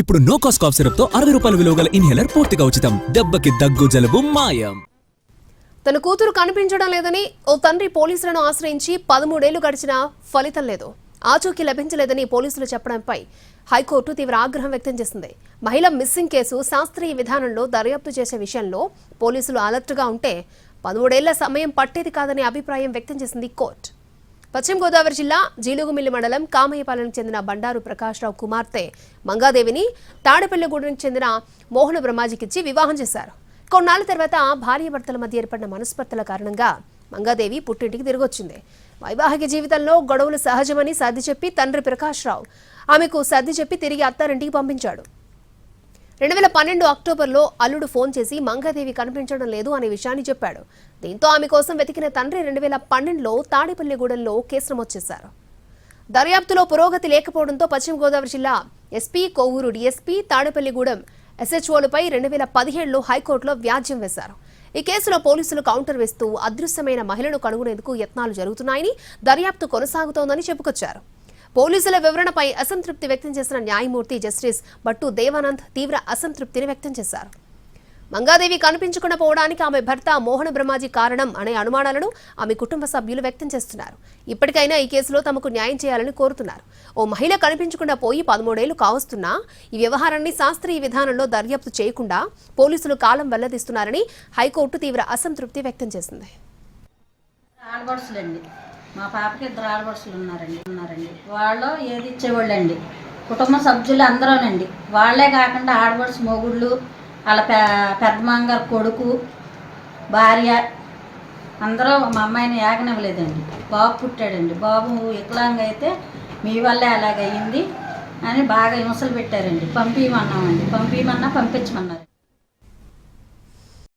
ఇప్పుడు no cost cough సిరప్తో అరవై రూపాయల విలువ గల ఇన్హేలర్ పూర్తిగా ఉచితం. దెబ్బకి దగ్గు జలుబు మాయం. తన కూతురు కనిపించడం లేదని ఓ తండ్రి పోలీసులను ఆశ్రయించి పదమూడేళ్ళు గడిచినా ఫలితం లేదు. ఆచూకీ లభించలేదని పోలీసులు చెప్పడంపై హైకోర్టు తీవ్ర ఆగ్రహం వ్యక్తం చేసింది. మహిళ మిస్సింగ్ కేసు శాస్త్రీయ విధానంలో దర్యాప్తు చేసే విషయంలో పోలీసులు అలర్ట్గా ఉంటే పదమూడేళ్ళ సమయం పట్టేది కాదని అభిప్రాయం వ్యక్తం చేసింది కోర్టు. పశ్చిమ గోదావరి జిల్లా జీలుగుమిల్లి మండలం కామయ్యపాలెంకు చెందిన బండారు ప్రకాశ్రావు కుమార్తె మంగాదేవిని తాడేపల్లిగూడెంకు చెందిన మోహన బ్రహ్మాజీకిచ్చి వివాహం చేశారు. కొన్నాళ్ళ తర్వాత భార్యాభర్తల మధ్య ఏర్పడిన మనస్పర్ధల కారణంగా మంగాదేవి పుట్టింటికి తిరిగొచ్చింది. వైవాహిక జీవితంలో గొడవలు సహజమని సర్ది చెప్పి తండ్రి ప్రకాశ్రావు ఆమెకు సర్ది చెప్పి తిరిగి అత్తారింటికి పంపించాడు. రెండు వేల పన్నెండు అక్టోబర్లో అల్లుడు ఫోన్ చేసి మంగాదేవి కనిపించడం లేదు అనే విషయాన్ని చెప్పాడు. దీంతో ఆమె కోసం వెతికిన తండ్రి రెండు వేల పన్నెండులో తాడేపల్లిగూడెంలో కేసు నమోదు చేశారు. దర్యాప్తులో పురోగతి లేకపోవడంతో పశ్చిమ గోదావరి జిల్లా ఎస్పీ కొవ్వూరు డీఎస్పీ తాడేపల్లిగూడెం ఎస్హెచ్ఓలపై రెండు వేల పదిహేడులో హైకోర్టులో వ్యాజ్యం వేశారు. ఈ కేసులో పోలీసులు కౌంటర్ వేస్తూ అదృశ్యమైన మహిళను కనుగొనేందుకు యత్నాలు జరుగుతున్నాయని దర్యాప్తు కొనసాగుతోందని చెప్పుకొచ్చారు. పోలీసుల వివరణపై అసంతృప్తి వ్యక్తం చేసిన న్యాయమూర్తి జస్టిస్ బట్టు దేవానంద్ తీవ్ర అసంతృప్తిని వ్యక్తం చేశారు. మంగాదేవి కనిపించకుండా పోవడానికి ఆమె భర్త మోహన బ్రహ్మాజీ కారణం అనే అనుమానాలను ఆమె కుటుంబ సభ్యులు వ్యక్తం చేస్తున్నారు. ఇప్పటికైనా ఈ కేసులో తమకు న్యాయం చేయాలని కోరుతున్నారు. ఓ మహిళ కనిపించకుండా పోయి పదమూడేళ్ళు కావస్తున్నా ఈ వ్యవహారాన్ని శాస్త్రీయ విధానంలో దర్యాప్తు చేయకుండా పోలీసులు కాలం వెల్లదిస్తున్నారని హైకోర్టు తీవ్ర అసంతృప్తి వ్యక్తం చేసింది. మా పాపకి ఇద్దరు ఆడపడుచులు ఉన్నారండి. ఉన్నారండి. వాళ్ళు ఏది ఇచ్చేవాళ్ళండి? కుటుంబ సభ్యులు అందరూనండి. వాళ్ళే కాకుండా ఆడపడుచు మొగుళ్ళు వాళ్ళ పె పెద్ద కొడుకు భార్య అందరూ మా అమ్మాయిని ఏగనివ్వలేదండి. బాబు పుట్టాడండి. బాబు వికలాంగ్ అయితే మీ వల్లే అలాగయ్యింది అని బాగా హింసలు పెట్టారండి. పంపించమన్నామండి పంపించమన్నా పంపించమన్నారు.